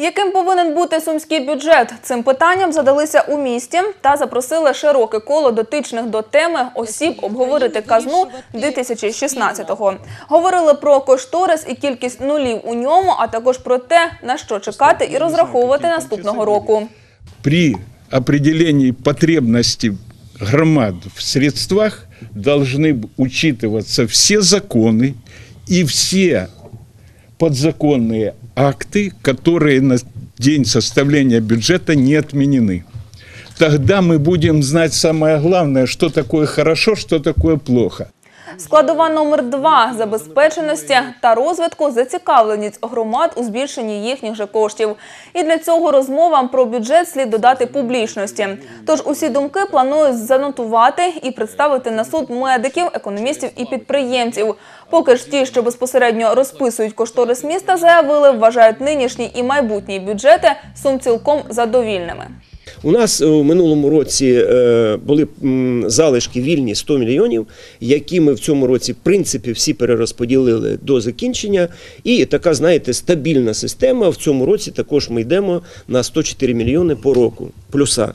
Яким повинен бути сумський бюджет? Цим питанням задалися у місті та запросили широке коло дотичних до теми осіб обговорити казну 2016-го. Говорили про кошторис і кількість нулів у ньому, а також про те, на що чекати і розраховувати наступного року. при определении потребностей громад в средствах должны б- учитываться все законы и все подзаконные акты, которые на день составления бюджета не отменены. Тогда мы будем знать самое главное, что такое хорошо, что такое плохо. Складова номер два забезпеченості та розвитку зацікавленість громад у збільшенні їхніх же коштів. І для цього розмовам про бюджет слід додати публічності. Тож усі думки планують занотувати і представити на суд медиків, економістів і підприємців. Поки ж ті, що безпосередньо розписують кошторис міста, заявили, вважають нинішній і майбутній бюджети сум цілком задовільними. У нас е, у минулому році е, були залишки вільні 100 мільйонів, які ми в цьому році, в принципі, всі перерозподілили до закінчення. І така, знаєте, стабільна система. В цьому році також ми йдемо на 104 мільйони по року. Плюса.